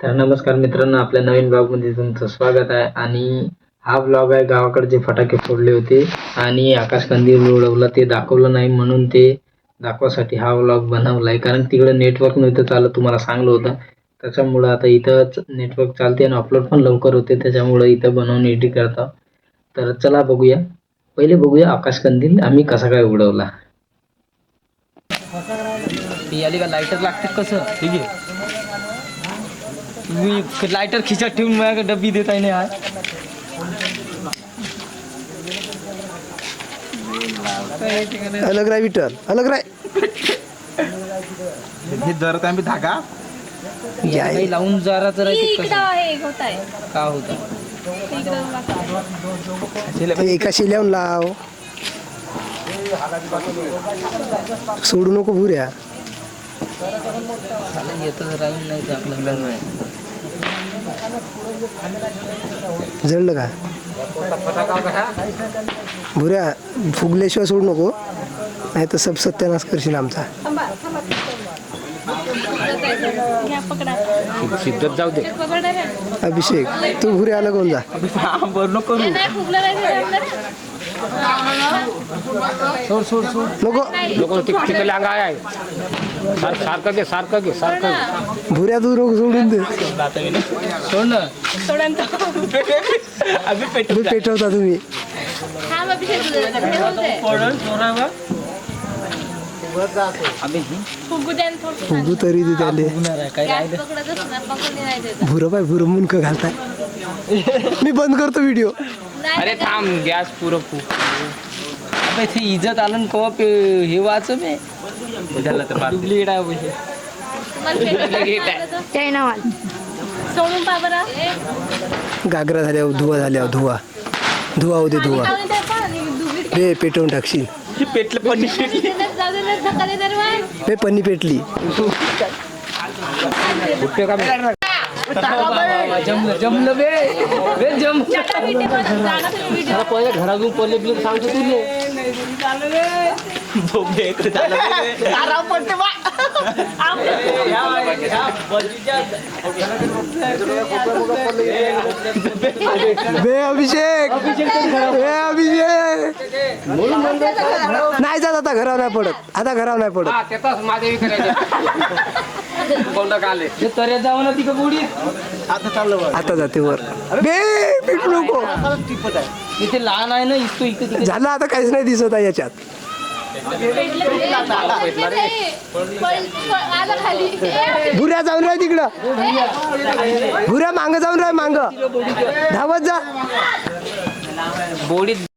तर नमस्कार मित्रांनो आपल्या नवीन ब्लॉगमध्ये तुमचं स्वागत आहे. आणि हा ब्लॉग आहे गावाकडचे फटाके फोडले होते आणि आकाशकंदील उडवला ते दाखवलं नाही म्हणून ते दाखवासाठी हा ब्लॉग बनवला आहे. कारण तिकडं नेटवर्क नव्हतं चालत तुम्हाला सांगलं होतं. त्याच्यामुळं आता इथंच नेटवर्क चालते आणि अपलोड पण लवकर होते. त्याच्यामुळं इथं बनवून एडिट करता. तर चला बघूया. पहिले बघूया आकाशकंदील आम्ही कसा काय उडवला. ती आली का? लायटर लागते कसं? ठीक आहे मी लायटर खिचत ठेवून माझ्याकडे डब्बी देत आहे ना अलग राय विठ्ठल. अलग राय. हे जर आम्ही धागा? या काही लावून जरा तर इकडं आहे होत आहे. का होता. एका शिल्याहून लाव. सोडू नको भुऱ्या चालेल येतं राहील नाही ते आपल्याला जळलं का? भुऱ्या फुगल्याशिवाय सोडू नको. नाही तर सब सत्यानाश करशील आमचा. थांबा थांबा घ्या पकडा शिद्दत जाऊ दे. अभिषेक तू भुऱ्या अलग होऊन जा नको हे नाही फुगलं नाही ते जमलं रे. सोड सोड सोड नको नको तिकडे अंग आहे सार सारखं घे सारखं घे सारखं भुऱ्या तू नको सोडून दे सोड ना सोडा ना तो. तुम्ही पेटवता तुम्ही. हे ही फुगू. फुगू तरी दे त्याले. भुरं पाय भुरं मुनक घालताय मी बंद करतो व्हिडिओ अरे. थांब गॅस पुरं फू अबे ते इज्जत आलं ना कवा पे हे वाच डुप्लिकेट आहे पैसे मला पेटलं. सोडून बरं गागरा झाल्यावर धुवा झाल्यावर धुवा. धुवा होते धुवा. रे पेटवून टाकशील. पेटलं पण जाऊ दे ना, धक्का दे तर मग. रे पन्नी पेटली जमलं बे. बे. पहिले घरातून पहिले बिल सांगतो तुझे बे. अभिषेक. बे अभिषेक. नाही जात आता घरावर नाही पडत. आता घरावर नाही पडत. हा माझे करायचे कोंड काले ते तऱ्यात जाऊ ना तिकडं गोडी आता जाते वर. बे पेटू नको. इथे लहान आहे ना इथं इथे झालं आता काहीच नाही दिसत आहे याच्यात. भुऱ्या जाऊन राह तिकडं. भुऱ्या मांग जाऊन राह मांग. धावत जा. बोडीत